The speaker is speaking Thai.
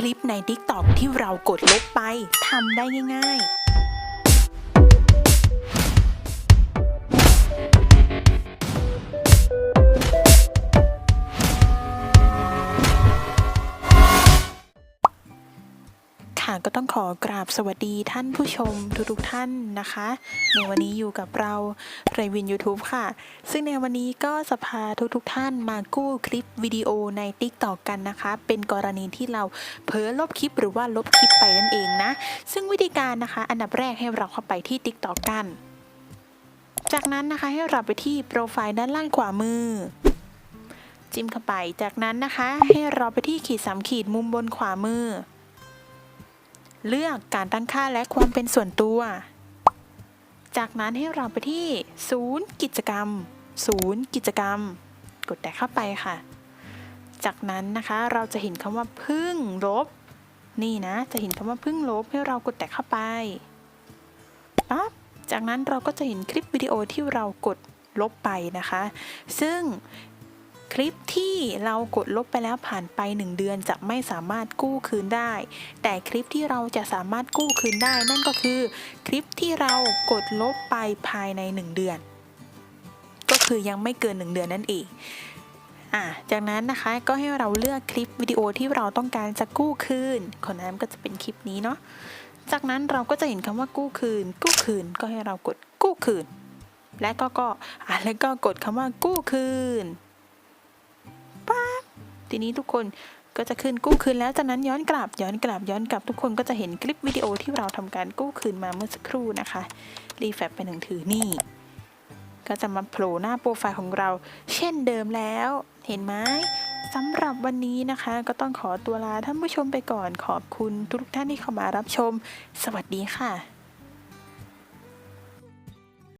คลิปใน t ิ k t o k ที่เรากดลบไปทำได้ง่าย ๆ ค่ะก็ต้องขอกราบสวัสดีท่านผู้ชมทุกๆท่านนะคะ ในวันนี้อยู่กับเราไรวิน YouTube ค่ะ ซึ่งในวันนี้ก็จะพาทุกๆท่านมากู้คลิปวิดีโอใน TikTok กันนะคะ เป็นกรณีที่เราเผลอลบคลิปหรือว่าลบคลิปไปนั่นเองนะ ซึ่งวิธีการนะคะ อันดับแรกให้เราเข้าไปที่ TikTok กัน จากนั้นนะคะให้เราไปที่โปรไฟล์ด้านล่างขวามือจิ้มเข้าไป จากนั้นนะคะ ให้เราไปที่ขีดสามขีดมุมบนขวามือ เลือกการตั้งค่าและความเป็นส่วนตัว จากนั้นให้เราไปที่ศูนย์กิจกรรมศูนย์กิจกรรม กดแตะเข้าไปค่ะ จากนั้นนะคะเราจะเห็นคำว่าพึ่งลบ นี่นะ จะเห็นคำว่าพึ่งลบให้เรากดแตะเข้าไปปั๊บจากนั้นเราก็จะเห็นคลิปวิดีโอที่เรากดลบไปนะคะ ซึ่ง คลิปที่เรากดลบไปแล้วผ่านไป 1 เดือนจะไม่สามารถกู้คืนได้ แต่คลิปที่เราจะสามารถกู้คืนได้ นั่นก็คือคลิปที่เรากดลบไปภายใน 1 เดือน ก็คือยังไม่เกิน 1 เดือนนั่นเองอะจากนั้นนะคะก็ให้เราเลือกคลิปวิดีโอที่เราต้องการจะกู้คืนคนนั้นก็จะเป็นคลิปนี้เนาะจากนั้นเราก็จะเห็นคำว่ากู้คืน กู้คืนก็ให้เรากดกู้คืน และก็ก็อะแล้วก็กดคำว่ากู้คืน ทีนี้ทุกคนก็จะขึ้นกู้คืนแล้วจากนั้นย้อนกลับย้อนกลับย้อนกลับทุกคนก็จะเห็นคลิปวิดีโอที่เราทำการกู้คืนมาเมื่อสักครู่นะคะรีแฟบไปหนึ่งถือนี่ ก็จะมาโผล่หน้าโปรไฟล์ของเรา เช่นเดิมแล้วเห็นไหมสำหรับวันนี้นะคะ ก็ต้องขอตัวลาท่านผู้ชมไปก่อนขอบคุณทุกท่านที่เข้ามารับชม สวัสดีค่ะ